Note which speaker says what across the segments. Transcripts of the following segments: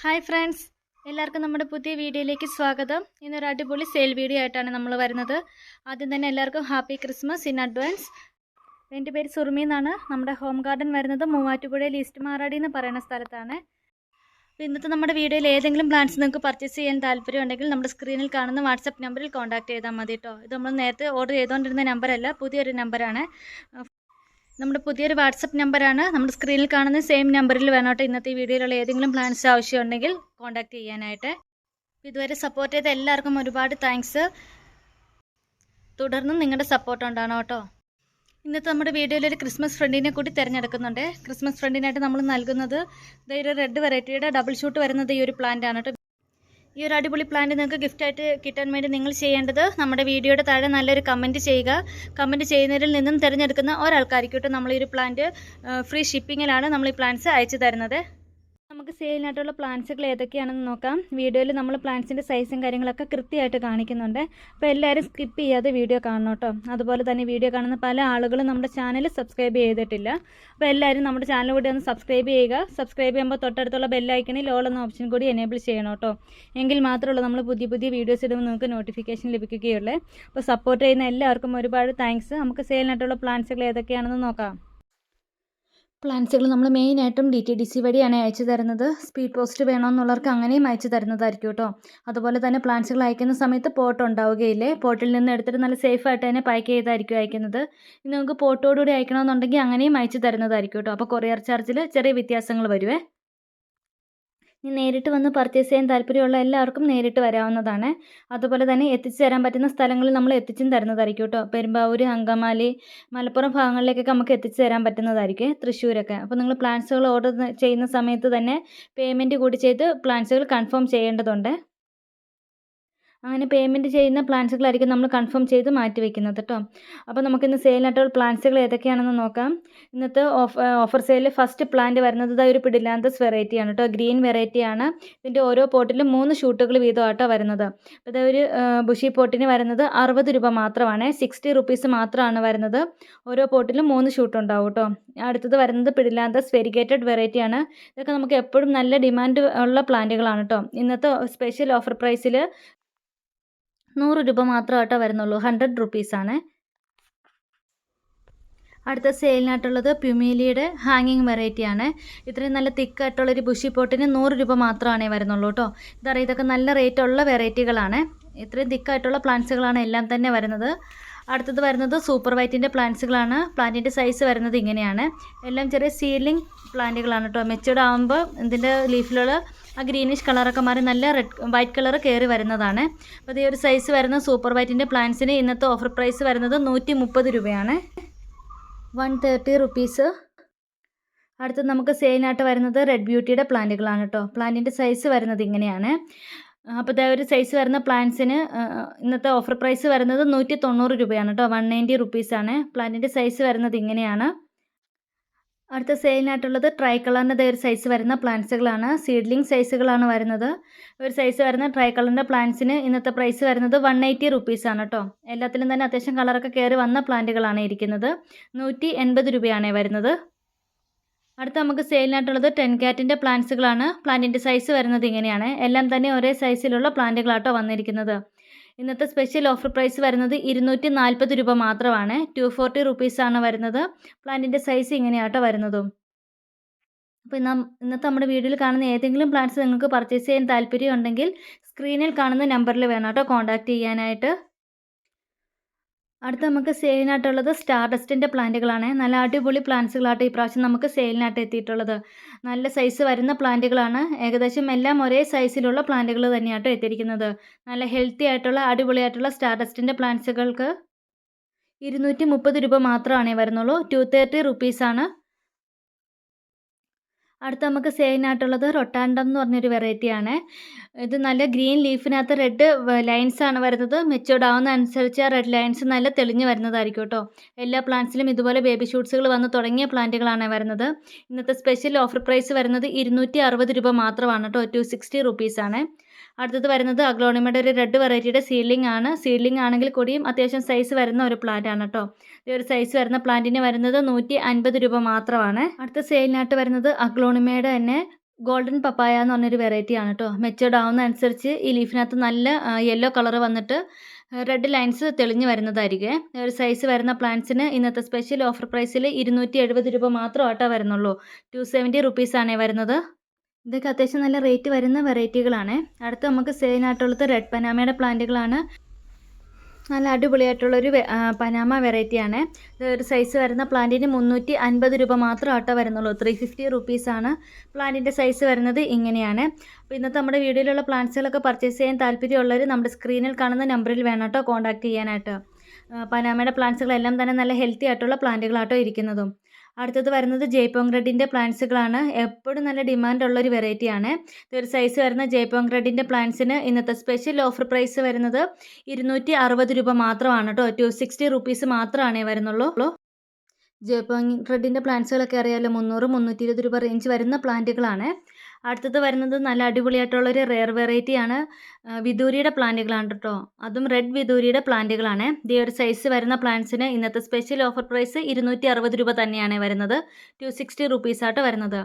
Speaker 1: Hi friends. എല്ലാവർക്കും നമ്മുടെ പുതിയ വീഡിയോയിലേക്ക് സ്വാഗതം. ഇന്നൊരു അടിപൊളി സെയിൽ വീഡിയോ ആയിട്ടാണ് നമ്മൾ വരുന്നത്. ആദ്യം തന്നെ എല്ലാവർക്കും ഹാപ്പി ക്രിസ്മസ് ഇൻ അഡ്വാൻസ് എന്റെ പേര് സുർമി എന്നാണ്. നമ്മുടെ ഹോം ഗാർഡൻ വരുന്നത് മൂവാറ്റുപുഴയിൽ ഈസ്റ്റ് മാറാടി എന്ന് പറയുന്ന സ്ഥലത്താണ്. അപ്പോൾ ഇന്നത്തെ നമ്മുടെ വീഡിയോയിൽ ഏതെങ്കിലും പ്ലാന്റ്സ് നിങ്ങൾക്ക് പർച്ചേസ് ചെയ്യാൻ താല്പര്യം ഉണ്ടെങ്കിൽ നമ്മുടെ സ്ക്രീനിൽ കാണുന്ന വാട്സപ്പ് നമ്പറിൽ കോൺടാക്ട് ചെയ്താൽ മതി കേട്ടോ ഇത് നമ്മൾ നേരത്തെ ഓർഡർ ചെയ്തുകൊണ്ടിരുന്ന നമ്പറല്ല പുതിയൊരു നമ്പറാണ് നമ്മുടെ പുതിയൊരു വാട്സപ്പ് നമ്പറാണ്. നമ്മുടെ സ്ക്രീനിൽ കാണുന്ന സെയിം നമ്പറിൽ വേണം കേട്ടോ ഇന്നത്തെ വീഡിയോയിലുള്ള ഏതെങ്കിലും പ്ലാൻസ് ആവശ്യമുണ്ടെങ്കിൽ കോൺടാക്ട് ചെയ്യാനായിട്ട്. ഇതുവരെ സപ്പോർട്ട് ചെയ്ത എല്ലാവർക്കും ഒരുപാട് താങ്ക്സ് തുടർന്നും നിങ്ങളുടെ സപ്പോർട്ട് ഉണ്ടാണോ കേട്ടോ. ഇന്നത്തെ നമ്മുടെ വീഡിയോയിൽ ഒരു ക്രിസ്മസ് ഫ്രണ്ടിനെ കൂടി തിരഞ്ഞെടുക്കുന്നുണ്ട്. ക്രിസ്മസ് ഫ്രണ്ടിനായിട്ട് നമ്മൾ നൽകുന്നത് ഇതൊരു റെഡ് വെറൈറ്റിയുടെ ഡബിൾ ഷൂട്ട് വരുന്നത് ഈ ഒരു പ്ലാന്റ് ആണ് കേട്ടോ. ഈ ഒരു അടിപൊളി പ്ലാന്റ് നിങ്ങൾക്ക് ഗിഫ്റ്റായിട്ട് കിട്ടാൻ വേണ്ടി നിങ്ങൾ ചെയ്യേണ്ടത് നമ്മുടെ വീഡിയോയുടെ താഴെ നല്ലൊരു കമന്റ് ചെയ്യുക. കമന്റ് ചെയ്യുന്നതിൽ നിന്നും തിരഞ്ഞെടുക്കുന്ന ഒരാൾക്കായിരിക്കട്ടെ നമ്മൾ ഈ ഒരു പ്ലാന്റ് ഫ്രീ ഷിപ്പിങ്ങിലാണ് നമ്മൾ ഈ പ്ലാന്റ്സ് അയച്ചു തരുന്നത്. നമുക്ക് സെയിലിനായിട്ടുള്ള പ്ലാന്റ്സുകൾ ഏതൊക്കെയാണെന്ന് നോക്കാം. വീഡിയോയിൽ നമ്മൾ പ്ലാന്റ്സിന്റെ സൈസും കാര്യങ്ങളൊക്കെ കൃത്യമായിട്ട് കാണിക്കുന്നുണ്ട്. അപ്പോൾ എല്ലാവരും സ്കിപ്പ് ചെയ്യാതെ വീഡിയോ കാണണം കേട്ടോ. അതുപോലെ തന്നെ വീഡിയോ കാണുന്ന പല ആളുകളും നമ്മുടെ ചാനൽ സബ്സ്ക്രൈബ് ചെയ്തിട്ടില്ല. അപ്പോൾ എല്ലാവരും നമ്മുടെ ചാനൽ കൂടി ഒന്ന് സബ്സ്ക്രൈബ് ചെയ്യുക. സബ്സ്ക്രൈബ് ചെയ്യുമ്പോൾ തൊട്ടടുത്തുള്ള ബെല്ലൈക്കണിൽ ലോൾ എന്ന ഓപ്ഷൻ കൂടി എനേബിൾ ചെയ്യണം കേട്ടോ. എങ്കിൽ മാത്രമേ നമ്മൾ പുതിയ പുതിയ വീഡിയോസ് ഇടുമ്പോൾ നിങ്ങൾക്ക് നോട്ടിഫിക്കേഷൻ ലഭിക്കുകയുള്ളൂ. അപ്പോൾ സപ്പോർട്ട് ചെയ്യുന്ന എല്ലാവർക്കും ഒരുപാട് താങ്ക്സ് നമുക്ക് സെയിലിനായിട്ടുള്ള പ്ലാന്റ്സുകൾ ഏതൊക്കെയാണെന്ന് നോക്കാം. പ്ലാൻസുകൾ നമ്മൾ മെയിനായിട്ടും ഡി ടി ഡി സി വഴിയാണ് അയച്ചു തരുന്നത്. സ്പീഡ് പോസ്റ്റ് വേണമെന്നുള്ളവർക്ക് അങ്ങനെയും അയച്ചു തരുന്നതായിരിക്കും കേട്ടോ. അതുപോലെ തന്നെ പ്ലാൻസുകൾ അയക്കുന്ന സമയത്ത് പോട്ട് ഉണ്ടാവുകയില്ലേ? പോട്ടിൽ നിന്ന് എടുത്തിട്ട് നല്ല സേഫ് ആയിട്ട് തന്നെ പാക്ക് ചെയ്തായിരിക്കും അയക്കുന്നത്. ഇനി നിങ്ങൾക്ക് പോട്ടോടുകൂടി അയക്കണമെന്നുണ്ടെങ്കിൽ അങ്ങനെയും അയച്ചു തരുന്നതായിരിക്കും കേട്ടോ. അപ്പോൾ കൊറിയർ ചാർജിൽ ചെറിയ വ്യത്യാസങ്ങൾ വരുവേ. ഇനി നേരിട്ട് വന്ന് പർച്ചേസ് ചെയ്യാൻ താല്പര്യമുള്ള എല്ലാവർക്കും നേരിട്ട് വരാവുന്നതാണ്. അതുപോലെ തന്നെ എത്തിച്ചു തരാൻ പറ്റുന്ന സ്ഥലങ്ങളിൽ നമ്മൾ എത്തിച്ചും തരുന്നതായിരിക്കും കേട്ടോ പെരുമ്പാവൂർ അങ്കമാലി മലപ്പുറം ഭാഗങ്ങളിലേക്കൊക്കെ നമുക്ക് എത്തിച്ചു തരാൻ പറ്റുന്നതായിരിക്കും തൃശ്ശൂരൊക്കെ. അപ്പോൾ നിങ്ങൾ പ്ലാൻസുകൾ ഓർഡർ ചെയ്യുന്ന സമയത്ത് തന്നെ പേയ്മെന്റ് കൂടി ചെയ്ത് പ്ലാൻസുകൾ കൺഫേം ചെയ്യേണ്ടതുണ്ട്. അങ്ങനെ പേയ്മെന്റ് ചെയ്യുന്ന പ്ലാൻസുകളായിരിക്കും നമ്മൾ കൺഫേം ചെയ്ത് മാറ്റി വെക്കുന്നത് കേട്ടോ അപ്പോൾ നമുക്കിന്ന് സെയിലിനായിട്ടുള്ള പ്ലാൻസുകൾ ഏതൊക്കെയാണെന്ന് നോക്കാം. ഇന്നത്തെ ഓഫ് ഓഫർ സെയിലിൽ ഫസ്റ്റ് പ്ലാന്റ് വരുന്നത് ഇതാ ഒരു പിടിലാന്തസ് വെറൈറ്റിയാണ് കേട്ടോ ഗ്രീൻ വെറൈറ്റിയാണ് ഇതിന്റെ ഓരോ പോട്ടിലും മൂന്ന് ഷൂട്ടുകൾ വീതമായിട്ടോ വരുന്നത്. അപ്പോൾ ഒരു ബുഷി പോട്ടിന് വരുന്നത് അറുപത് രൂപ മാത്രമാണ്. സിക്സ്റ്റി റുപ്പീസ് മാത്രമാണ് വരുന്നത്. ഓരോ പോട്ടിലും മൂന്ന് ഷൂട്ട് ഉണ്ടാവും കേട്ടോ അടുത്തത് വരുന്നത് പിടിലാന്തസ് വെരിഗേറ്റഡ് വെറൈറ്റിയാണ് ഇതൊക്കെ നമുക്ക് എപ്പോഴും നല്ല ഡിമാൻഡ് ഉള്ള പ്ലാന്റുകളാണ് കേട്ടോ ഇന്നത്തെ സ്പെഷ്യൽ ഓഫർ പ്രൈസിൽ നൂറ് രൂപ മാത്രമായിട്ടോ വരുന്നുള്ളൂ. ഹൺഡ്രഡ് റുപ്പീസാണ് അടുത്ത സെയിലിനായിട്ടുള്ളത് പ്യുമീലിയുടെ ഹാങ്ങിങ് വെറൈറ്റിയാണ് ഇത്രയും നല്ല തിക്കായിട്ടുള്ളൊരു ബുഷി പോട്ടിന് നൂറ് രൂപ മാത്രമാണേ വരുന്നുള്ളൂ കേട്ടോ ഇതറിയാം ഇതൊക്കെ നല്ല റേറ്റുള്ള വെറൈറ്റികളാണ് ഇത്രയും തിക്കായിട്ടുള്ള പ്ലാന്റ്സുകളാണ് എല്ലാം തന്നെ വരുന്നത്. അടുത്തത് വരുന്നത് സൂപ്പർ വൈറ്റിന്റെ പ്ലാന്റ്സുകളാണ്. പ്ലാന്റിന്റെ സൈസ് വരുന്നത് ഇങ്ങനെയാണ്. എല്ലാം ചെറിയ സീലിംഗ് പ്ലാന്റുകളാണ് കേട്ടോ. മെച്ചൂർഡ് ആകുമ്പോൾ ഇതിന്റെ ലീഫിലുള്ള ആ ഗ്രീനിഷ് കളറൊക്കെ മാറി നല്ല റെഡ് വൈറ്റ് കളർ കയറി വരുന്നതാണ്. അപ്പോൾ ഈ ഒരു സൈസ് വരുന്ന സൂപ്പർ വൈറ്റിന്റെ പ്ലാന്റ്സിന് ഇന്നത്തെ ഓഫർ പ്രൈസ് വരുന്നത് നൂറ്റി മുപ്പത് രൂപയാണ്. One thirty rupees. അടുത്ത് നമുക്ക് സെയിനായിട്ട് വരുന്നത് റെഡ് ബ്യൂട്ടിയുടെ പ്ലാന്റുകളാണ് കേട്ടോ. പ്ലാന്റിന്റെ സൈസ് വരുന്നത് ഇങ്ങനെയാണ്. അപ്പോൾ ഇതേ ഒരു സൈസ് വരുന്ന പ്ലാന്റ്സിന് ഇന്നത്തെ ഓഫർ പ്രൈസ് വരുന്നത് നൂറ്റി തൊണ്ണൂറ് രൂപയാണ് കേട്ടോ. വൺ നയന്റി റുപ്പീസാണ് പ്ലാന്റിന്റെ സൈസ് വരുന്നത് ഇങ്ങനെയാണ്. അടുത്ത സെയിലിനായിട്ടുള്ളത് ട്രൈ കളറിന്റെ ഒരു സൈസ് വരുന്ന പ്ലാന്റ്സുകളാണ് സീഡ്ലിംഗ് സൈസുകളാണ് വരുന്നത്. ഒരു സൈസ് വരുന്ന ട്രൈ കളറിന്റെ പ്ലാന്റ്സിന് ഇന്നത്തെ പ്രൈസ് വരുന്നത് വൺ എയ്റ്റി റുപ്പീസാണ് കേട്ടോ. എല്ലാത്തിലും തന്നെ അത്യാവശ്യം കളറൊക്കെ കയറി വന്ന പ്ലാന്റുകളാണ് ഇരിക്കുന്നത്. നൂറ്റി എൺപത് രൂപയാണ് വരുന്നത്. അടുത്ത നമുക്ക് സെയിലിനായിട്ടുള്ളത് ടെൻ കാറ്റിന്റെ പ്ലാന്റ്സുകളാണ്. പ്ലാന്റിന്റെ സൈസ് വരുന്നത് ഇങ്ങനെയാണ്. എല്ലാം തന്നെ ഒരേ സൈസിലുള്ള പ്ലാന്റുകളാട്ടോ വന്നിരിക്കുന്നത്. ഇന്നത്തെ സ്പെഷ്യൽ ഓഫർ പ്രൈസ് വരുന്നത് ഇരുന്നൂറ്റി നാൽപ്പത് രൂപ മാത്രമാണ്. ടു ഫോർട്ടി റുപ്പീസാണ് വരുന്നത്. പ്ലാന്റിന്റെ സൈസ് ഇങ്ങനെയാട്ടോ വരുന്നതും. അപ്പോൾ ഇന്ന് ഇന്നത്തെ നമ്മുടെ വീഡിയോയിൽ കാണുന്ന ഏതെങ്കിലും പ്ലാന്റ്സ് നിങ്ങൾക്ക് പർച്ചേസ് ചെയ്യാൻ താല്പര്യം ഉണ്ടെങ്കിൽ സ്ക്രീനിൽ കാണുന്ന നമ്പറിൽ വേണം കേട്ടോ കോൺടാക്റ്റ് ചെയ്യാനായിട്ട്. അടുത്ത നമുക്ക് സെയിലിനായിട്ടുള്ളത് സ്റ്റാർ ഡസ്റ്റിന്റെ പ്ലാന്റുകളാണ്. നല്ല അടിപൊളി പ്ലാന്റ്സുകളായിട്ട് ഈ പ്രാവശ്യം നമുക്ക് സെയിലിനായിട്ട് എത്തിയിട്ടുള്ളത്. നല്ല സൈസ് വരുന്ന പ്ലാന്റുകളാണ്. ഏകദേശം എല്ലാം ഒരേ സൈസിലുള്ള പ്ലാന്റുകൾ തന്നെയായിട്ട് എത്തിയിരിക്കുന്നത്. നല്ല ഹെൽത്തി ആയിട്ടുള്ള അടിപൊളിയായിട്ടുള്ള സ്റ്റാർ ഡസ്റ്റിന്റെ പ്ലാന്റ്സുകൾക്ക് ഇരുന്നൂറ്റി മുപ്പത് രൂപ മാത്രമാണേ വരുന്നുള്ളൂ. ടു തേർട്ടി റുപ്പീസാണ്. അടുത്ത നമുക്ക് സെയിനായിട്ടുള്ളത് റൊട്ടാൻഡം എന്ന് പറഞ്ഞൊരു വെറൈറ്റിയാണ് ഇത് നല്ല ഗ്രീൻ ലീഫിനകത്ത് റെഡ് ലൈൻസ് ആണ് വരുന്നത്. മെച്ചൂർഡ് ആവുന്ന അനുസരിച്ച് ആ റെഡ് ലൈൻസ് നല്ല തെളിഞ്ഞ് വരുന്നതായിരിക്കും കേട്ടോ. എല്ലാ പ്ലാന്റ്സിലും ഇതുപോലെ ബേബി ഷൂട്ട്സുകൾ വന്ന് തുടങ്ങിയ പ്ലാന്റുകളാണ് വരുന്നത്. ഇന്നത്തെ സ്പെഷ്യൽ ഓഫർ പ്രൈസ് വരുന്നത് ഇരുന്നൂറ്റി രൂപ മാത്രമാണ് കേട്ടോ. ടു സിക്സ്റ്റി റുപ്പീസാണ് അടുത്തത് വരുന്നത് അഗ്ലോണിമയുടെ ഒരു റെഡ് വെറൈറ്റിയുടെ സീഡ്ലിംഗ് ആണ്. സീഡ്ലിംഗ് ആണെങ്കിൽ കൂടിയും അത്യാവശ്യം സൈസ് വരുന്ന ഒരു പ്ലാന്റ് ആണ് കേട്ടോ ഈ ഒരു സൈസ് വരുന്ന പ്ലാന്റിന് വരുന്നത് നൂറ്റി അൻപത് രൂപ മാത്രമാണ്. അടുത്ത സെയിലിനായിട്ട് വരുന്നത് അഗ്ലോണിമയുടെ തന്നെ ഗോൾഡൻ പപ്പായ എന്ന് പറഞ്ഞൊരു വെറൈറ്റി ആണ് കേട്ടോ മെച്ചേർഡ് ആവുന്ന അനുസരിച്ച് ഈ ലീഫിനകത്ത് നല്ല യെല്ലോ കളർ വന്നിട്ട് റെഡ് ലൈൻസ് തെളിഞ്ഞു വരുന്നതായിരിക്കും. ഒരു സൈസ് വരുന്ന പ്ലാന്റ്സിന് ഇന്നത്തെ സ്പെഷ്യൽ ഓഫർ പ്രൈസിൽ ഇരുന്നൂറ്റി രൂപ മാത്രം ആട്ടോ വരുന്നുള്ളൂ. ടു സെവന്റി റുപ്പീസാണേ വരുന്നത്. ഇതൊക്കെ അത്യാവശ്യം നല്ല റേറ്റ് വരുന്ന വെറൈറ്റികളാണ് അടുത്ത് നമുക്ക് സെയിനായിട്ടുള്ളത് റെഡ് പനാമയുടെ പ്ലാന്റുകളാണ് നല്ല അടിപൊളിയായിട്ടുള്ളൊരു പനാമ വെറൈറ്റിയാണ് ഇത് ഒരു സൈസ് വരുന്ന പ്ലാന്റിന് മുന്നൂറ്റി അൻപത് രൂപ മാത്രം ആട്ടോ വരുന്നുള്ളൂ. ത്രീ ഫിഫ്റ്റി റുപ്പീസാണ് പ്ലാന്റിന്റെ സൈസ് വരുന്നത് ഇങ്ങനെയാണ്. അപ്പോൾ ഇന്നത്തെ നമ്മുടെ വീഡിയോയിലുള്ള പ്ലാന്റ്സുകളൊക്കെ പർച്ചേസ് ചെയ്യാൻ താല്പര്യമുള്ളവർ നമ്മുടെ സ്ക്രീനിൽ കാണുന്ന നമ്പറിൽ വേണം കേട്ടോ ചെയ്യാനായിട്ട്. പനാമയുടെ പ്ലാന്റ്സുകളെല്ലാം തന്നെ നല്ല ഹെൽത്തി ആയിട്ടുള്ള പ്ലാന്റുകളാട്ടോ ഇരിക്കുന്നതും. അടുത്തത് വരുന്നത് ജയ്പോങ് റെഡിന്റെ പ്ലാന്റ്സുകളാണ്. എപ്പോഴും നല്ല ഡിമാൻഡ് ഉള്ള ഒരു വെറൈറ്റിയാണ്. ഇതൊരു സൈസ് വരുന്ന ജയ്പോങ് റെഡിന്റെ പ്ലാന്റ്സിന് ഇന്നത്തെ സ്പെഷ്യൽ ഓഫർ പ്രൈസ് വരുന്നത് ഇരുന്നൂറ്റി അറുപത് രൂപ മാത്രമാണ് കേട്ടോ. ടു സിക്സ്റ്റി റുപ്പീസ് മാത്രമാണേ വരുന്നുള്ളൂ. ജയ്പോങ് റെഡിന്റെ പ്ലാന്റ്സുകളൊക്കെ അറിയാമല്ലോ മുന്നൂറ് മുന്നൂറ്റി ഇരുപത് രൂപ റേഞ്ച് വരുന്ന പ്ലാന്റുകളാണ്. അടുത്തത് വരുന്നത് നല്ല അടിപൊളിയായിട്ടുള്ളൊരു റെയർ വെറൈറ്റിയാണ് വിദൂരിയുടെ പ്ലാന്റുകളാണ് കേട്ടോ അതും റെഡ് വിദൂരിയുടെ പ്ലാന്റുകളാണ്. ഈ ഒരു സൈസ് വരുന്ന പ്ലാന്റ്സിന് ഇന്നത്തെ സ്പെഷ്യൽ ഓഫർ പ്രൈസ് ഇരുന്നൂറ്റി അറുപത് രൂപ തന്നെയാണ് വരുന്നത്. ടു സിക്സ്റ്റി റുപ്പീസായിട്ട് വരുന്നത്.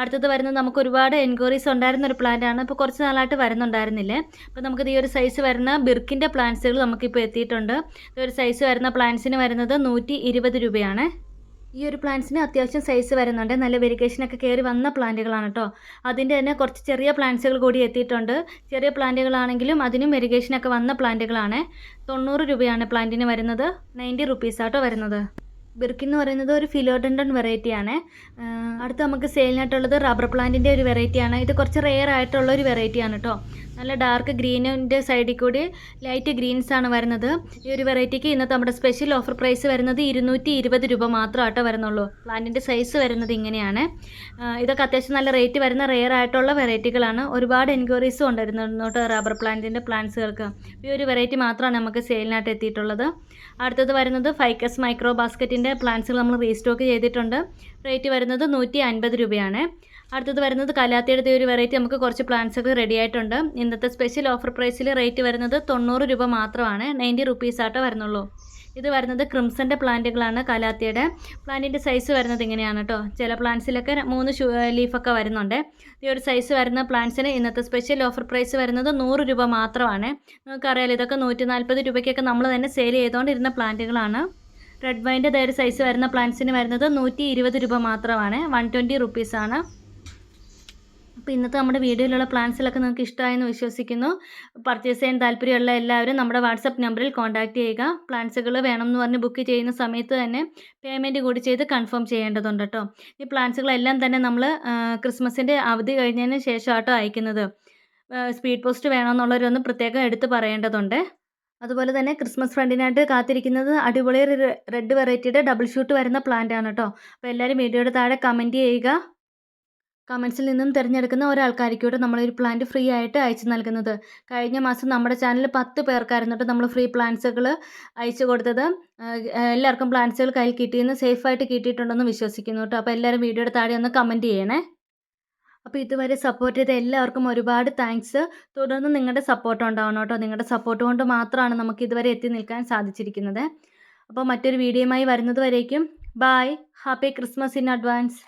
Speaker 1: അടുത്തത് വരുന്നത് നമുക്ക് ഒരുപാട് എൻക്വയറീസ് ഉണ്ടായിരുന്ന ഒരു പ്ലാന്റാണ് ഇപ്പോൾ കുറച്ച് നാളായിട്ട് വരുന്നുണ്ടായിരുന്നില്ലേ. അപ്പോൾ നമുക്ക് ഈ ഒരു സൈസ് വരുന്ന ബിർക്കിന്റെ പ്ലാന്റ്സുകൾ നമുക്കിപ്പോൾ എത്തിയിട്ടുണ്ട്. ഈ ഒരു സൈസ് വരുന്ന പ്ലാന്റ്സിന് വരുന്നത് നൂറ്റി രൂപയാണ്. ഈ ഒരു പ്ലാന്റ്സിന് അത്യാവശ്യം സൈസ് വരുന്നുണ്ട്. നല്ല വെരിഗേഷനൊക്കെ കയറി വന്ന പ്ലാന്റുകളാണ് കേട്ടോ അതിന്റെ തന്നെ കുറച്ച് ചെറിയ പ്ലാന്റ്സുകൾ കൂടി എത്തിയിട്ടുണ്ട്. ചെറിയ പ്ലാന്റുകളാണെങ്കിലും അതിനും വെരിഗേഷനൊക്കെ വന്ന പ്ലാന്റുകളാണ് തൊണ്ണൂറ് രൂപയാണ് പ്ലാന്റിന് വരുന്നത്. നയന്റി റുപ്പീസാട്ടോ വരുന്നത്. ബിർക്കി എന്ന് പറയുന്നത് ഒരു ഫിലോഡൻഡൺ വെറൈറ്റിയാണ് അടുത്ത് നമുക്ക് സെയിലിനായിട്ടുള്ളത് റബ്ബർ പ്ലാന്റിന്റെ ഒരു വെറൈറ്റിയാണ് ഇത് കുറച്ച് റെയർ ആയിട്ടുള്ള ഒരു വെറൈറ്റിയാണ് കേട്ടോ നല്ല ഡാർക്ക് ഗ്രീനിന്റെ സൈഡിൽ കൂടി ലൈറ്റ് ഗ്രീൻസ് ആണ് വരുന്നത്. ഈ ഒരു വെറൈറ്റിക്ക് ഇന്നത്തെ നമ്മുടെ സ്പെഷ്യൽ ഓഫർ പ്രൈസ് വരുന്നത് ഇരുന്നൂറ്റി ഇരുപത് രൂപ മാത്രമായിട്ടോ വരുന്നുള്ളൂ. പ്ലാന്റിന്റെ സൈസ് വരുന്നത് ഇങ്ങനെയാണ്. ഇതൊക്കെ അത്യാവശ്യം നല്ല റേറ്റ് വരുന്ന റെയർ ആയിട്ടുള്ള വെറൈറ്റികളാണ് ഒരുപാട് എൻക്വയറീസും ഉണ്ടായിരുന്നു കേട്ടോ റബ്ബർ പ്ലാന്റിന്റെ പ്ലാന്റ്സുകൾക്ക് ഈ ഒരു വെറൈറ്റി മാത്രമാണ് നമുക്ക് സെയിലിനായിട്ട് എത്തിയിട്ടുള്ളത്. അടുത്തത് വരുന്നത് ഫൈക്കസ് മൈക്രോ ബാസ്ക്കറ്റിന്റെ പ്ലാന്റ്സുകൾ നമ്മൾ റീസ്റ്റോക്ക് ചെയ്തിട്ടുണ്ട്. റേറ്റ് വരുന്നത് നൂറ്റി രൂപയാണ്. അടുത്തത് വരുന്നത് കലാത്തിയുടെ ഒരു വെറൈറ്റി നമുക്ക് കുറച്ച് പ്ലാന്റ്സുകൾ റെഡി ആയിട്ടുണ്ട്. ഇന്നത്തെ സ്പെഷ്യൽ ഓഫർ പ്രൈസിൽ റേറ്റ് വരുന്നത് തൊണ്ണൂറ് രൂപ മാത്രമാണ്. നയന്റി റുപ്പീസ് ആട്ടോ വരുന്നുള്ളൂ. ഇത് വരുന്നത് ക്രിംസന്റെ പ്ലാന്റുകളാണ് കലാത്തിയുടെ. പ്ലാന്റിന്റെ സൈസ് വരുന്നത് ഇങ്ങനെയാണ് കേട്ടോ ചില പ്ലാന്റ്സിലൊക്കെ മൂന്ന് ലീഫൊക്കെ വരുന്നുണ്ട്. ഈ ഒരു സൈസ് വരുന്ന പ്ലാന്റ്സിന് ഇന്നത്തെ സ്പെഷ്യൽ ഓഫർ പ്രൈസ് വരുന്നത് നൂറ് രൂപ മാത്രമാണ്. നിങ്ങൾക്കറിയാലോ ഇതൊക്കെ നൂറ്റി നാൽപ്പത് രൂപയ്ക്കൊക്കെ നമ്മൾ തന്നെ സെയിൽ ചെയ്തുകൊണ്ടിരുന്ന പ്ലാന്റുകളാണ് റെഡ് വൈന്റെ ഒരു സൈസ് വരുന്ന പ്ലാന്റ്സിന് വരുന്നത് നൂറ്റി ഇരുപത് രൂപ മാത്രമാണ്. വൺ ട്വന്റി റുപ്പീസാണ് അപ്പോൾ ഇന്നത്തെ നമ്മുടെ വീഡിയോയിലുള്ള പ്ലാൻസിലൊക്കെ നിങ്ങൾക്ക് ഇഷ്ടമായെന്ന് വിശ്വസിക്കുന്നു. പർച്ചേസ് ചെയ്യാൻ താല്പര്യമുള്ള എല്ലാവരും നമ്മുടെ വാട്സപ്പ് നമ്പറിൽ കോൺടാക്റ്റ് ചെയ്യുക. പ്ലാൻസുകൾ വേണമെന്ന് പറഞ്ഞ് ബുക്ക് ചെയ്യുന്ന സമയത്ത് തന്നെ പേയ്മെന്റ് കൂടി ചെയ്ത് കൺഫേം ചെയ്യേണ്ടതുണ്ട് കേട്ടോ. ഈ പ്ലാൻസുകളെല്ലാം തന്നെ നമ്മൾ ക്രിസ്മസിന്റെ അവധി കഴിഞ്ഞതിന് ശേഷമാട്ടോ അയക്കുന്നത്. സ്പീഡ് പോസ്റ്റ് വേണമെന്നുള്ളവരൊന്ന് പ്രത്യേകം എടുത്ത് പറയേണ്ടതുണ്ട്. അതുപോലെ തന്നെ ക്രിസ്മസ് ഫ്രണ്ടിനായിട്ട് കാത്തിരിക്കുന്നത് അടിപൊളി റെഡ് വെറൈറ്റിയുടെ ഡബിൾ ഷൂട്ട് വരുന്ന പ്ലാന്റ് ആണ് കേട്ടോ. അപ്പോൾ എല്ലാവരും വീഡിയോയുടെ താഴെ കമന്റ് ചെയ്യുക. കമൻസിൽ നിന്നും തിരഞ്ഞെടുക്കുന്ന നമ്മൾ നമ്മളൊരു പ്ലാന്റ് ഫ്രീ ആയിട്ട് അയച്ചു നൽകുന്നത്. കഴിഞ്ഞ മാസം നമ്മുടെ ചാനൽ പത്ത് പേർക്കായിരുന്നിട്ട് നമ്മൾ ഫ്രീ പ്ലാന്റ്സുകൾ അയച്ചു കൊടുത്തത്. എല്ലാവർക്കും പ്ലാന്റ്സുകൾ കയ്യിൽ കിട്ടിയെന്ന് സേഫായിട്ട് കിട്ടിയിട്ടുണ്ടെന്ന് വിശ്വസിക്കുന്നു കേട്ടോ. അപ്പോൾ എല്ലാവരും വീഡിയോയുടെ താഴെ ഒന്ന് കമന്റ് ചെയ്യണേ. അപ്പോൾ ഇതുവരെ സപ്പോർട്ട് ചെയ്ത എല്ലാവർക്കും ഒരുപാട് താങ്ക്സ് തുടർന്ന് നിങ്ങളുടെ സപ്പോർട്ട് ഉണ്ടാവണം കേട്ടോ. നിങ്ങളുടെ സപ്പോർട്ട് കൊണ്ട് മാത്രമാണ് നമുക്ക് ഇതുവരെ എത്തി നിൽക്കാൻ സാധിച്ചിരിക്കുന്നത്. അപ്പോൾ മറ്റൊരു വീഡിയോയുമായി വരുന്നത് വരേക്കും. Bye happy Christmas in advance